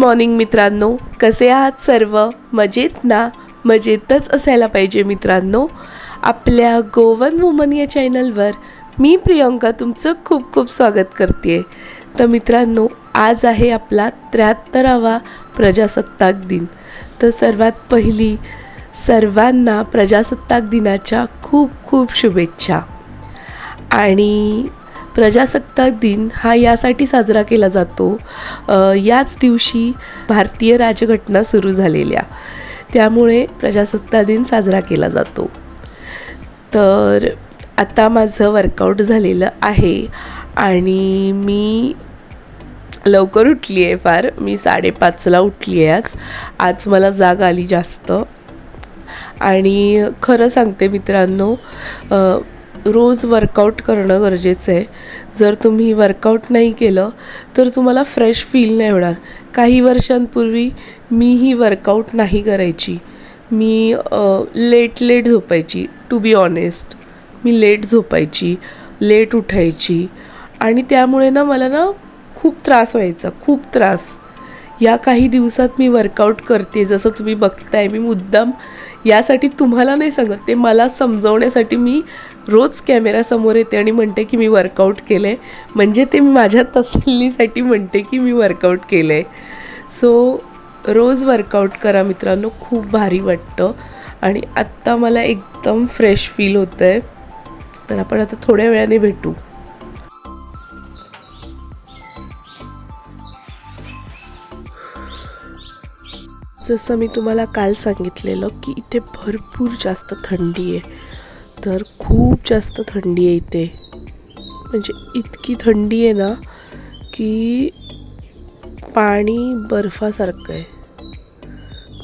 Morning मित्रांनो. कसे आहात सर्व? मजेत ना? मजेतच असायला पाहिजे मित्रांनो. आपल्या गोवन वुमन या चॅनलवर मी प्रियंका तुमचं खूप खूप स्वागत करते तर मित्रांनो आज आहे आपला त्र्याहत्तरावा प्रजासत्ताक दिन. तर सर्वात पहिली सर्वांना प्रजासत्ताक दिनाच्या खूप खूप शुभेच्छा. आणि प्रजासत्ताक दिन हा यासाठी साजरा केला जातो. याच दिवशी भारतीय राजघटना सुरू झालेल्या. त्यामुळे प्रजासत्ताक दिन साजरा केला जातो. तर आता माझं वर्कआउट झालेलं आहे आणि मी लवकर उठली आहे फार. मी साडेपाचला उठली आहे आज. आज मला जाग आली जास्त. आणि खरं सांगते मित्रांनो रोज वर्कआउट करणं गरजेचं आहे. जर तुम्ही वर्कआउट नाही केलं तर तुम्हाला फ्रेश फील नाही होणार. काही वर्षांपूर्वी मीही वर्कआउट नाही करायची. मी लेट लेट झोपायची टू बी ऑनेस्ट मी लेट झोपायची लेट उठायची. आणि त्यामुळे ना मला ना खूप त्रास व्हायचा खूप त्रास. या काही दिवसात मी वर्कआउट करते जसं तुम्ही बघताय मी मुद्दाम यासाठी तुम्हाला नाही सांगत. ते मला समजवण्यासाठी मी रोज कॅमेरासमोर येते आणि म्हणते की मी वर्कआउट केलं आहे म्हणजे ते मी माझ्या तसल्लीसाठी म्हणते की मी वर्कआउट केलं आहे सो रोज वर्कआउट करा मित्रांनो खूप भारी वाटतं. आणि आत्ता मला एकदम फ्रेश फील होतं आहे तर आपण आता थोड्या वेळाने भेटू. जसं मी तुम्हाला काल सांगितलेलं की इथे भरपूर जास्त थंडी आहे. तर खूप जास्त थंडी आहे इथे. म्हणजे इतकी थंडी आहे ना की पाणी बर्फासारखं आहे.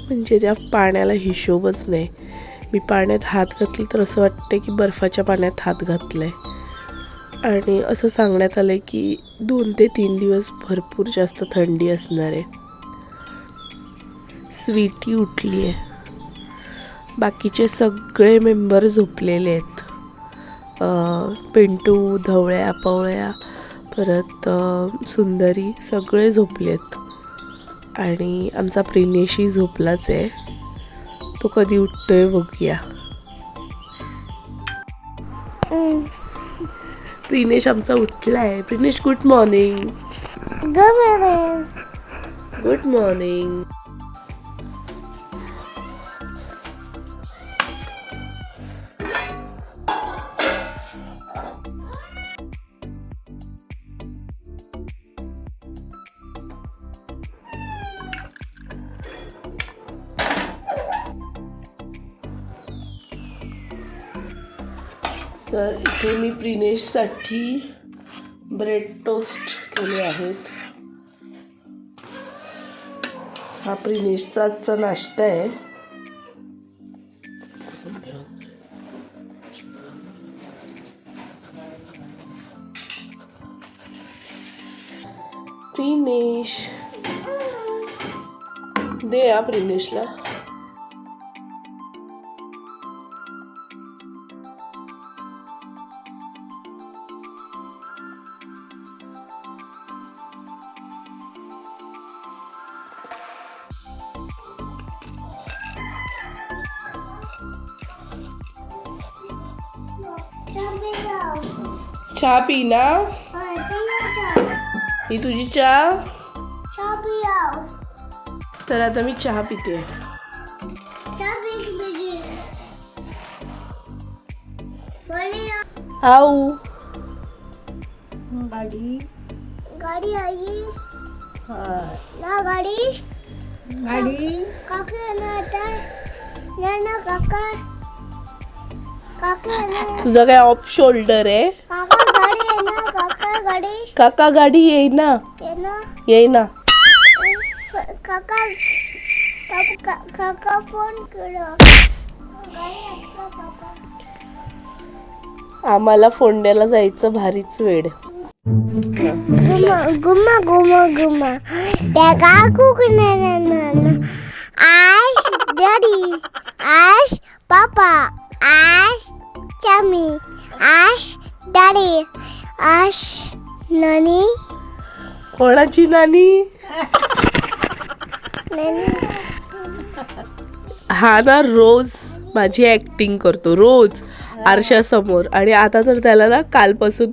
म्हणजे त्या पाण्याला हिशोबच नाही. मी पाण्यात हात घातले तर असं वाटतं की बर्फाच्या पाण्यात हात घातलं आहे आणि असं सांगण्यात आलं आहे की दोन ते तीन दिवस भरपूर जास्त थंडी असणार आहे. स्वीटी उठली आहे बाकीचे सगळे मेंबर झोपलेले आहेत. पिंटू धवळ्या पवळ्या परत सुंदरी सगळे झोपले आहेत. आणि आमचा प्रिनेशी झोपलाच आहे. तो कधी उठतोय बघूया. प्रिनेश आमचा उठला आहे Prinesh good morning good morning तर प्रिनेशसाठी ब्रेड टोस्ट केले आहेत. हा प्रिनेशचा नाश्ता आहे. प्रिनेश दे या प्रिनेशला. चहा पी ना ही तुझी चहा? तर आता मी चहा पिते. आऊ. गाडी. गाडी आई. हा ना गाडी? गाडी. काका येणार आता? ना ना काका. काका येणार तुझा काय ऑफ शोल्डर आहे? काका गाडी काका गाडी काका गाडी येईना काका काका काका फोन केलं आम्हाला फोंड्याला जायचं भारीच वेळ Guma, guma, guma, guma. Daga kukunana. Ash, daddy. Ash, papa. Ash, chummy. Daddy. Ash, nani. कोणाची नानी. हा ना रोज माझी ॲक्टिंग करतो रोज आरशासमोर आणि आता तर त्याला ना कालपासून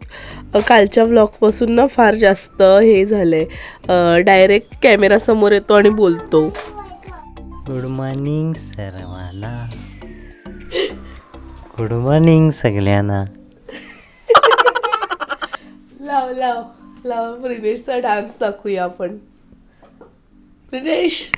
कालच्या व्लॉगपासून ना फार जास्त हे झालंय डायरेक्ट कॅमेरासमोर येतो आणि बोलतो गुड मॉर्निंग सर्वांना गुड मॉर्निंग सगळ्यांना लाव लाव लाव. प्रिनेशचा डान्स दाखवूया आपण. प्रिनेश!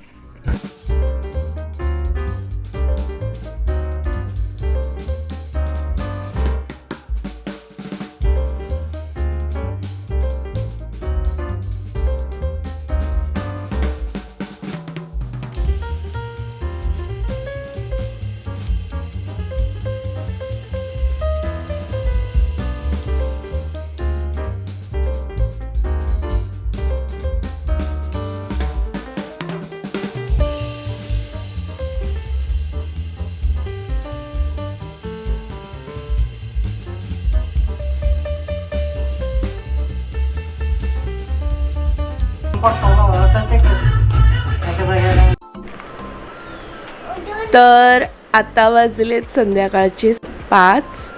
तर आता वाजलेत संध्याकाळचे पाच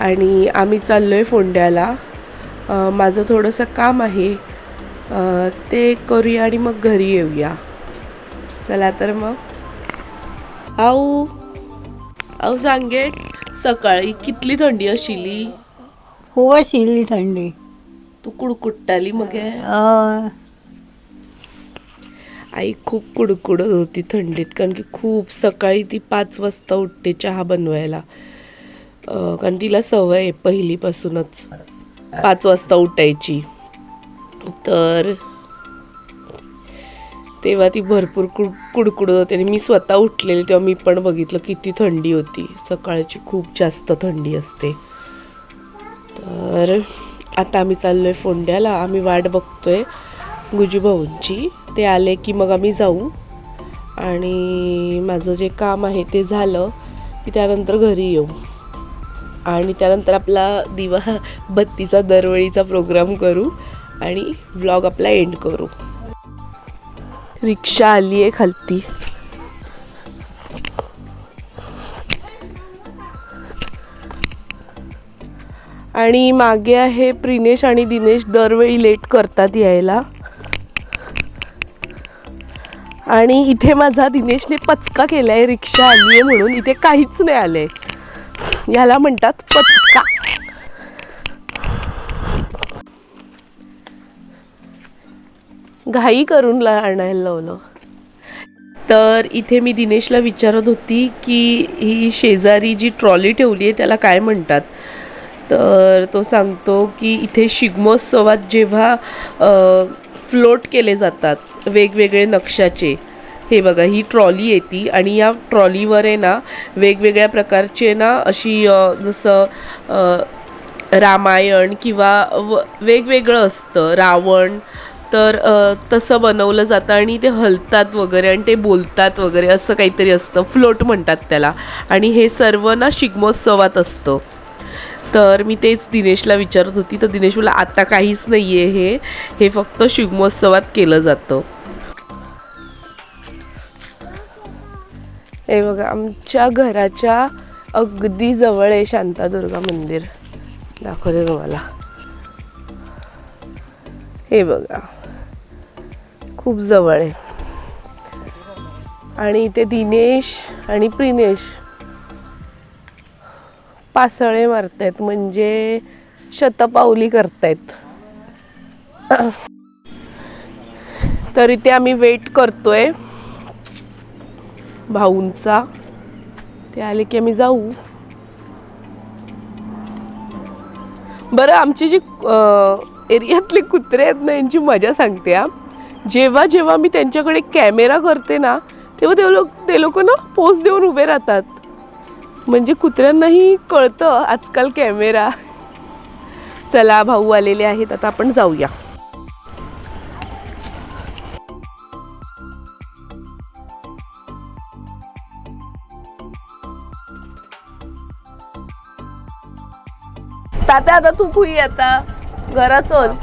आणि आम्ही चाललो आहे फोंड्याला माझं थोडंसं काम आहे. ते करूया आणि मग घरी येऊया. चला तर मग. आऊ. आऊ सांगे सकाळी कितली थंडी आशिल्ली खूप आशिल्ली थंडी. तू कुडकुडटाली मगे? आई खूप कुडकुडत होती थंडीत कारण की खूप सकाळी ती पाच वाजता उठते चहा बनवायला. कारण तिला सवय आहे पहिलीपासूनच. पाच वाजता उठायची. तर तेव्हा ती भरपूर कुड कुडकुडत होती. आणि मी स्वतः उठलेली तेव्हा मी पण बघितलं किती थंडी होती. सकाळची खूप जास्त थंडी असते. तर आता आम्ही चाललोय फोंड्याला. आम्ही वाट बघतोय. गुजूभाऊंची. ते आले की मग आम्ही जाऊ. आणि माझं जे काम आहे ते झालं की त्यानंतर घरी येऊ. आणि त्यानंतर आपला दिवा बत्तीचा दरवेळीचा प्रोग्राम करू आणि व्लॉग आपला एंड करू. रिक्षा आली आहे खालती आणि मागे आहे प्रिनेश आणि दिनेश दरवेळी लेट करतात यायला. आणि इथे माझा दिनेशने पचका केलाय रिक्षा आली आहे म्हणून. इथे काहीच नाही आलंय. याला म्हणतात पचका. घाई करून ला- आणायला लावलं. तर इथे मी दिनेशला विचारत होती की ही शेजारी जी ट्रॉली ठेवली आहे त्याला काय म्हणतात? तर तो सांगतो की इथे शिगमोत्सवात जेव्हा फ्लोट केले जातात वेगवेगळे नक्षाचे. हे बघा ही ट्रॉली येते आणि या ट्रॉलीवर आहे ना वेगवेगळ्या प्रकारचे ना अशी जसं रामायण किंवा व वेगवेगळं असतं. रावण तर तसं बनवलं जातं आणि ते हलतात वगैरे आणि ते बोलतात वगैरे असं काहीतरी असतं. फ्लोट म्हणतात त्याला. आणि हे सर्व ना शिगमोत्सवात असतं. तर मी तेच दिनेशला विचारत होती तर दिनेश मला आता काहीच नाही आहे हे. हे फक्त शिगमोत्सवात केलं जातं. हे बघा आमच्या घराच्या अगदी जवळ आहे शांतादुर्गा मंदिर. दाखवते तुम्हाला. हे बघा खूप जवळ आहे. आणि इथे दिनेश आणि प्रिनेश पासळे मारतायत म्हणजे शतपावली करतायत. तरी ते आम्ही वेट करतोय. भाऊंचा. ते आले की आम्ही जाऊ. बरं आमची जी एरियातले कुत्रे आहेत ना यांची मजा सांगते हा. जेव्हा जेव्हा मी त्यांच्याकडे कॅमेरा करते ना तेव्हा ते लोक ते लोक ना पोज देऊन उभे राहतात. म्हणजे कुत्र्यांनाही कळतं आजकाल कॅमेरा. चला भाऊ आलेले आहेत आता आपण जाऊया. तात्या आता तू खुई आता. घराचोच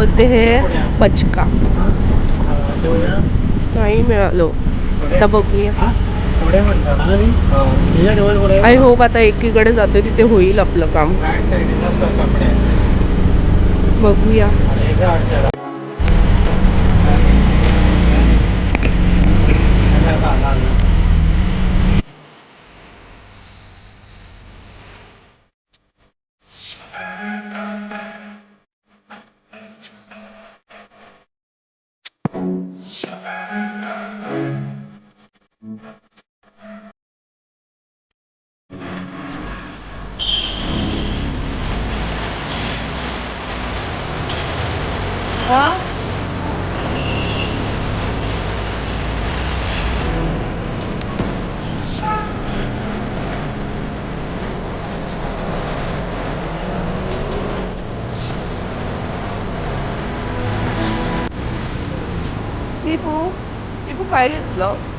बोलते हैं पचका नाही आता बघूया आय होप आता एकीकडे जाते तिथे होईल आपलं काम। बघूया टिपू काय घेतलं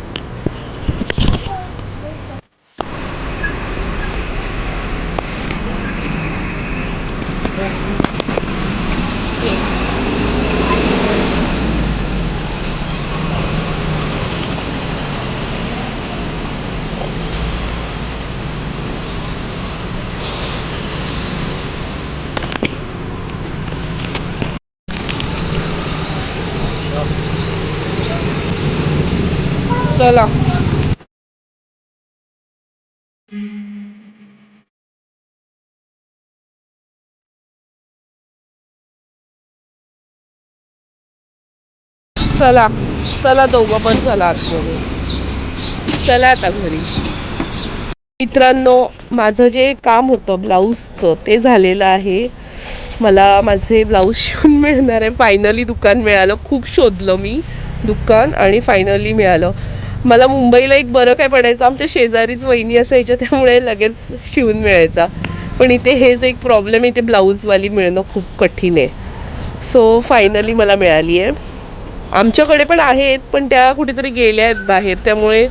चला. चला. चला दोघं पण चला आतमध्ये चला आता घरी. मित्रांनो माझं जे काम होतं ब्लाऊजचं ते झालेलं आहे. मला माझे ब्लाऊज शिवून मिळणार आहे. फायनली दुकान मिळालं. खूप शोधलं मी. दुकान आणि फायनली मिळालं. मला मुंबईला एक बरं काय पडायचं आमच्या शेजारीच वहिनी असायच्या त्यामुळे लगेच शिवून मिळायचा. पण इथे हेच एक प्रॉब्लेम इथे ब्लाऊजवाली मिळणं खूप कठीण आहे. सो फायनली मला मिळाली आहे. आमच्याकडे पण आहेत पण त्या कुठेतरी गेल्या आहेत बाहेर त्यामुळे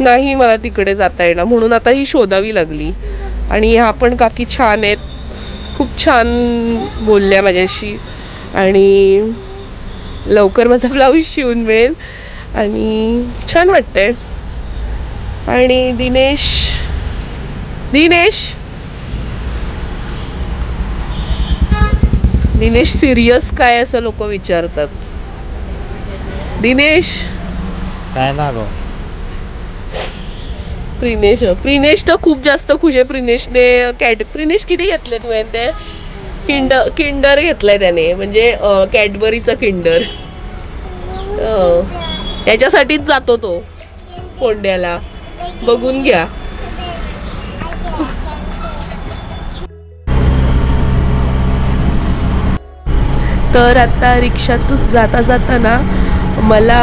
नाही मला तिकडे जाता येणार. म्हणून आता ही शोधावी लागली. आणि ह्या पण काकी छान आहेत. खूप छान बोलल्या माझ्याशी. आणि लवकर माझा ब्लाऊज शिवून मिळेल. आणि छान वाटतंय. आणि दिनेश दिनेश. दिनेश सिरियस काय असं लोक विचारतात? दिनेश. काय ना गो. प्रिनेश प्रिनेश तर खूप जास्त खुश आहे. प्रिनेशने कॅट प्रिनेश किती घेतले तू ते किंडर किंडर घेतलाय त्याने. म्हणजे कॅडबरीचा किंडर. याच्यासाठीच जातो तो. कोंड्याला. बघून घ्या. तर आता रिक्षातून जाता जाताना मला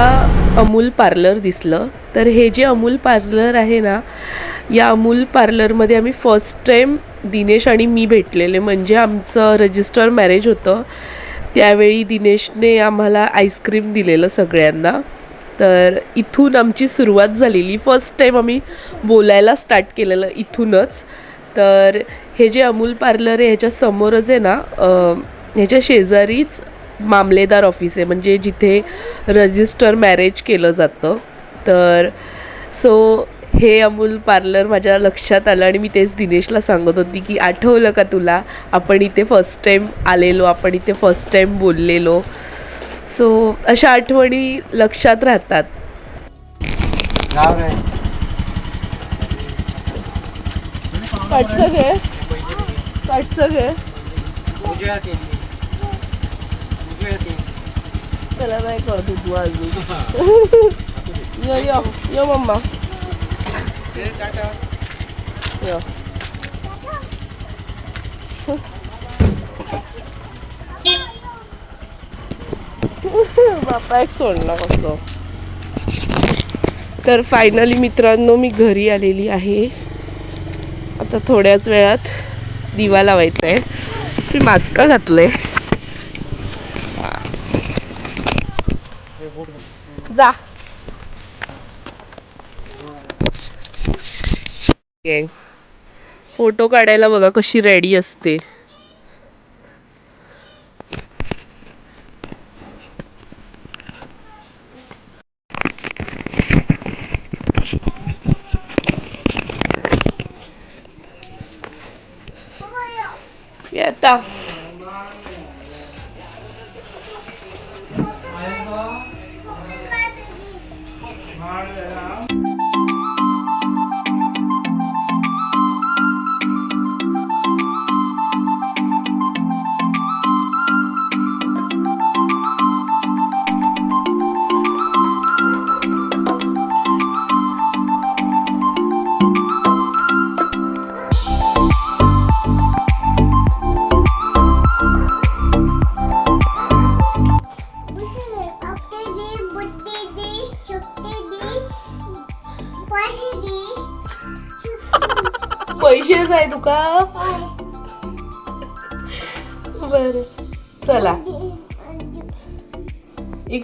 अमूल पार्लर दिसलं. तर हे जे अमूल पार्लर आहे ना या अमूल पार्लरमध्ये आम्ही फर्स्ट टाईम दिनेश आणि मी भेटलेले. म्हणजे आमचं रजिस्टर मॅरेज होतं. त्यावेळी दिनेशने आम्हाला आईस्क्रीम दिलेलं सगळ्यांना. तर इथून आमची सुरुवात झालेली. फर्स्ट टाईम आम्ही बोलायला स्टार्ट केलेलं इथूनच. तर हे जे अमूल पार्लर आहे ह्याच्या समोरच आहे ना ह्याच्या शेजारीच मामलेदार ऑफिस आहे. म्हणजे जिथे रजिस्टर मॅरेज केलं जातं. तर सो हे अमूल पार्लर माझ्या लक्षात आलं आणि मी तेच दिनेशला सांगत होती की आठवलं का तुला? आपण इथे फर्स्ट टाईम आलेलो आपण इथे फर्स्ट टाईम बोललेलो. सो अशा आठवणी लक्षात राहतात. पाठचं घे. पाठचं घे. चला नाही करतो तू अजून. यो यो यो मम्मा. यो. बापायक सोडला कसं तर फायनली मित्रांनो मी घरी आलेली आहे. आता थोड्याच वेळात दिवा लावायचा आहे मी मास्क घातलंय? जा. फोटो काढायला बघा कशी रेडी असते. येता Y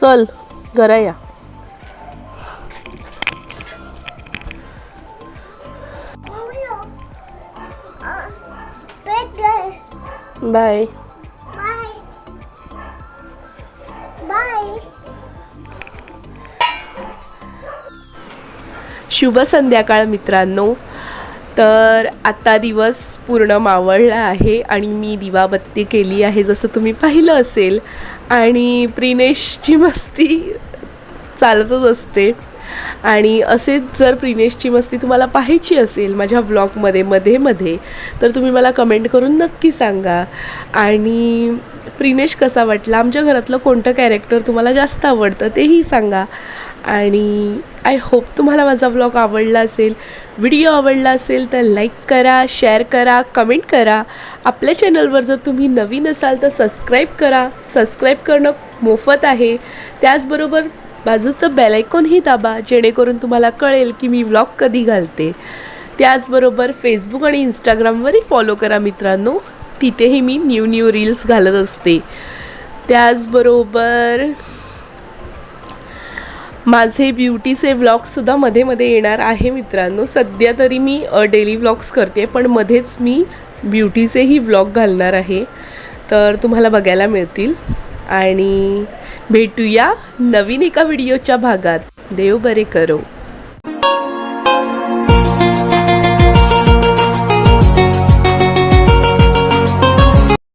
चल घर या. बाय शुभ संध्याकाळ मित्रांनो. तर आता दिवस पूर्ण मावळला आहे आणि मी दिवाबत्ती केली आहे जसं तुम्ही पाहिलं असेल. आणि प्रिनेशची मस्ती चालतच असते. आणि असेच जर प्रिनेशची मस्ती तुम्हाला पाहायची असेल माझ्या ब्लॉगमध्ये मध्ये मध्ये तर तुम्ही मला कमेंट करून नक्की सांगा. आणि प्रिनेश कसा वाटला? आमच्या घरातलं कोणतं कॅरेक्टर तुम्हाला जास्त आवडतं तेही सांगा. आणि आय होप तुम्हाला माझा ब्लॉग आवडला असेल व्हिडिओ आवडला असेल तर लाईक करा शेअर करा कमेंट करा. आपल्या चॅनलवर जर तुम्ही नवीन असाल तर सबस्क्राईब करा. सबस्क्राईब करणं मोफत आहे. त्याचबरोबर बाजूचं बेलायकॉनही दाबा जेणेकरून तुम्हाला कळेल की मी व्लॉग कधी घालते. त्याचबरोबर फेसबुक आणि इंस्टाग्रामवरही फॉलो करा मित्रांनो. तिथेही मी न्यू न्यू रील्स घालत असते. त्याचबरोबर माझे ब्युटीचे व्लॉग्ससुद्धा मध्ये मध्ये येणार आहे मित्रांनो. सध्या तरी मी डेली व्लॉग्स करते पण मध्येच मी ब्युटीचेही व्लॉग घालणार आहे. तर तुम्हाला बघायला मिळतील. आणि भेटूया नवीन एका व्हिडिओच्या भागात. देव बरे करो.